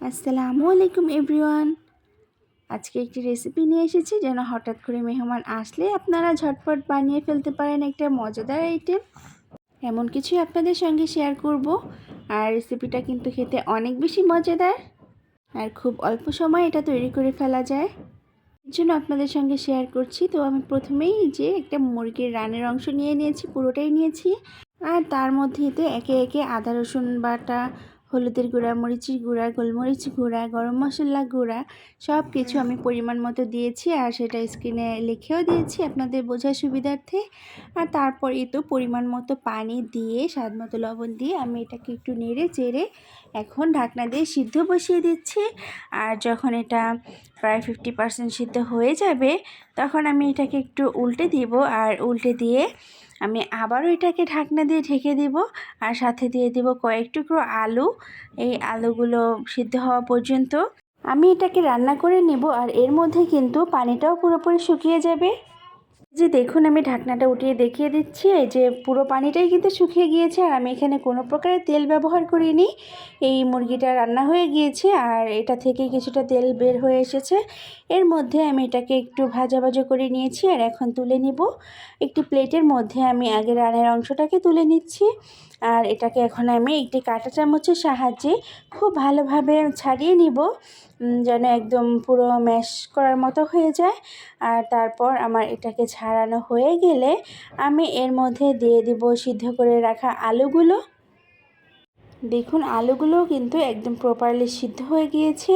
আসসালামু আলাইকুম এভরিওয়ান। আজকে একটি রেসিপি নিয়ে এসেছি যেন হঠাৎ করে মেহমান আসলে আপনারা ঝটপট বানিয়ে ফেলতে পারেন একটা মজাদার আইটেম এমন কিছুই আপনাদের সঙ্গে শেয়ার করব। আর রেসিপিটা কিন্তু খেতে অনেক বেশি মজাদার। আর খুব অল্প সময় এটা তৈরি করে ফেলা যায়। এর জন্য আপনাদের সঙ্গে শেয়ার করছি। তো আমি প্রথমেই যে একটা মুরগির রানের অংশ নিয়ে নিয়েছি, পুরোটাই নিয়েছি। আর তার মধ্যে এতে একে একে আদা, রসুন বাটা হলুদের গুঁড়া, মরিচের গুঁড়া, গোলমরিচ গুঁড়া, গরম মশলা গুঁড়া সব কিছু আমি পরিমাণ মতো দিয়েছি আর সেটা স্ক্রিনে লিখেও দিয়েছি আপনাদের বোঝার সুবিধার্থে। আর তারপর এ তো পরিমাণ মতো পানি দিয়ে, স্বাদ মতো লবণ দিয়ে আমি এটাকে একটু নেড়ে চেড়ে এখন ঢাকনা দিয়ে সিদ্ধ বসিয়ে দিচ্ছি। আর যখন এটা প্রায় ফিফটি পার্সেন্ট সিদ্ধ হয়ে যাবে, তখন আমি এটাকে একটু উল্টে দিব। আর উল্টে দিয়ে আমি আবারও এটাকে ঢাকনা দিয়ে ঢেকে দিব আর সাথে দিয়ে দিব কয়েক টুকরো আলু। এই আলুগুলো সিদ্ধ হওয়া পর্যন্ত। আমি এটাকে রান্না করে নেব আর এর মধ্যে কিন্তু পানিটাও পুরোপুরি শুকিয়ে যাবে। যে দেখুন, আমি ঢাকনাটা উঠিয়ে দেখিয়ে দিচ্ছি। এই যে পুরো পানিটাই কিন্তু শুকিয়ে গিয়েছে আর আমি এখানে কোনো প্রকারের তেল ব্যবহার করিনি। এই মুরগিটা রান্না হয়ে গিয়েছে আর এটা থেকে কিছুটা তেল বের হয়ে এসেছে। এর মধ্যে আমি এটাকে একটু ভাজা ভাজা করে নিয়েছি আর এখন তুলে নিব। একটি প্লেটের মধ্যে আমি আগে রানের অংশটাকে তুলে নিচ্ছি আর এটাকে এখন আমি একটি কাঁটা চামচের সাহায্যে খুব ভালোভাবে ছাড়িয়ে নিব। যেন একদম পুরো ম্যাশ করার মতো হয়ে যায়। আর তারপর আমার এটাকে ছাড়ানো হয়ে গেলে আমি এর মধ্যে দিয়ে দিব সিদ্ধ করে রাখা আলুগুলো। দেখুন আলুগুলো কিন্তু একদম প্রপারলি সিদ্ধ হয়ে গিয়েছে।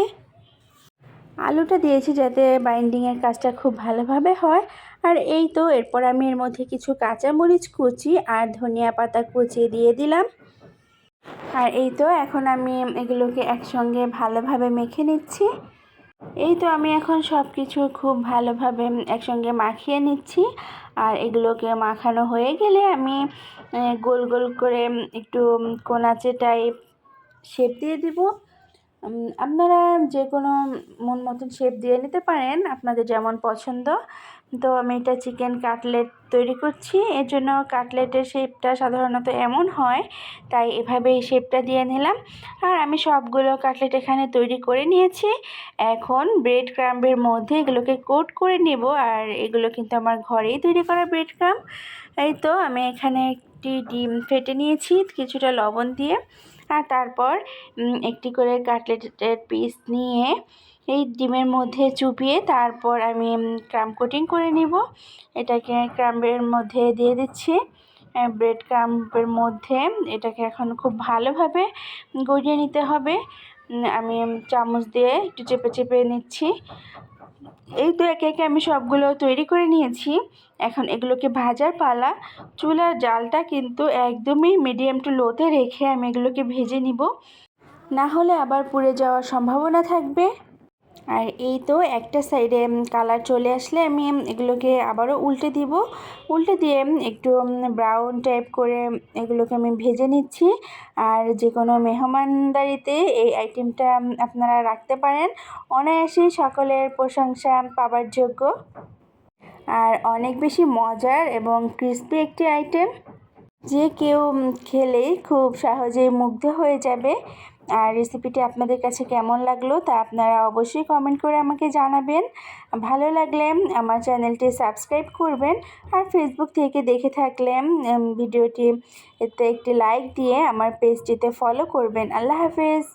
আলুটা দিয়েছি যাতে বাইন্ডিংয়ের কাজটা খুব ভালোভাবে হয়। আর এই তো, এরপর আমি এর মধ্যে কিছু কাঁচামরিচ কুচি আর ধনিয়া পাতা কুচিয়ে দিয়ে দিলাম। আর এই তো এখন আমি এগুলোকে একসঙ্গে ভালোভাবে মেখে নিচ্ছি। এই তো আমি এখন সব কিছু খুব ভালোভাবে একসঙ্গে মাখিয়ে নিচ্ছি। আর এগুলোকে মাখানো হয়ে গেলে আমি গোল গোল করে একটু কোনাচে টাইপ শেপ দিয়ে দিব। আপনারা যে কোনো মন মতন শেপ দিয়ে নিতে পারেন আপনাদের যেমন পছন্দ। তো আমি এটা চিকেন কাটলেট তৈরি করছি। এর জন্য কাটলেটের শেপটা সাধারণত এমন হয়, তাই এভাবে এই শেপটা দিয়ে নিলাম। আর আমি সবগুলো কাটলেট এখানে তৈরি করে নিয়েছি। এখন ব্রেড ক্রাম্বের মধ্যে এগুলোকে কোট করে নেব, আর এগুলো কিন্তু আমার ঘরেই তৈরি করা ব্রেড ক্রাম্ব এই তো আমি এখানে একটি ডিম ফেটে নিয়েছি, কিছুটা লবণ দিয়ে। আর তারপর একটি করে কাটলেটের পিস নিয়ে এই ডিমের মধ্যে চুপিয়ে তারপর আমি ক্রাম কোটিং করে নিব। এটাকে ক্রাম্বের মধ্যে দিয়ে দিচ্ছি। ব্রেড ক্রাম্পের মধ্যে এটাকে এখন খুব ভালোভাবে গড়িয়ে নিতে হবে। আমি চামচ দিয়ে একটু চেপে চেপে নিচ্ছি। এই তো একে একে আমি সবগুলো তৈরি করে নিয়েছি। এখন এগুলোকে ভাজার পালা। চুলার জালটা কিন্তু একদমই মিডিয়াম টু লোতে রেখে আমি এগুলোকে ভেজে নিব। না হলে আবার পুড়ে যাওয়ার সম্ভাবনা থাকবে। আর এই তো একটা সাইডে কালার চলে আসলে আমি এগুলোকে আবারও উল্টে দিব। উল্টে দিয়ে একটু ব্রাউন টাইপ করে এগুলোকে আমি ভেজে নিচ্ছি। আর যে কোনো মেহমানদারিতে এই আইটেমটা আপনারা রাখতে পারেন। অনায়াসেই সকলের প্রশংসা পাবার যোগ্য। আর অনেক বেশি মজার এবং ক্রিস্পি একটি আইটেম যে কেউ খেলেই খুব সহজেই মুগ্ধ হয়ে যাবে। আর রেসিপিটি আপনাদের কাছে কেমন লাগল তা আপনারা অবশ্যই কমেন্ট করে আমাকে জানাবেন। ভালো লাগলে আমার চ্যানেলটি সাবস্ক্রাইব করবেন আর ফেসবুক থেকে দেখে থাকলে ভিডিওটি এতে একটি লাইক দিয়ে আমার পেজটিতে ফলো করবেন। আল্লাহ হাফেজ!